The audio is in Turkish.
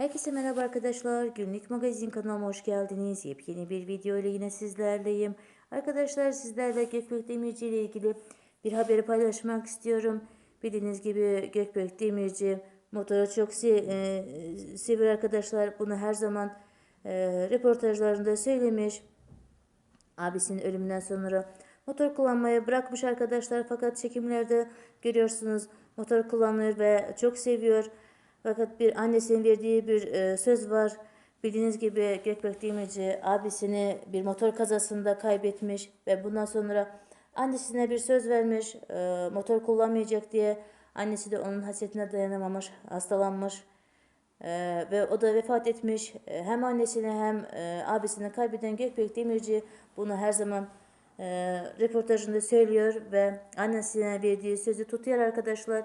Herkese merhaba arkadaşlar. Günlük magazin kanalıma hoş geldiniz. Yepyeni bir video ile yine sizlerleyim. Arkadaşlar sizlerle Gökbek Demirci ile ilgili bir haberi paylaşmak istiyorum. Bildiğiniz gibi Gökbek Demirci motoru çok se- e, seviyor arkadaşlar. Bunu her zaman e, röportajlarında söylemiş. Abisinin ölümünden sonra motor kullanmayı bırakmış arkadaşlar. Fakat çekimlerde görüyorsunuz motor kullanıyor ve çok seviyor. Fakat bir annesinin verdiği bir e, söz var. Bildiğiniz gibi Gökbek Demirci abisini bir motor kazasında kaybetmiş ve bundan sonra annesine bir söz vermiş e, motor kullanmayacak diye. Annesi de onun hasretine dayanamamış, hastalanmış. Ee, ve o da vefat etmiş. Ee, hem annesini hem e, abisini kaybeden Gökbek Demirci bunu her zaman e, röportajında söylüyor ve annesine verdiği sözü tutuyor arkadaşlar.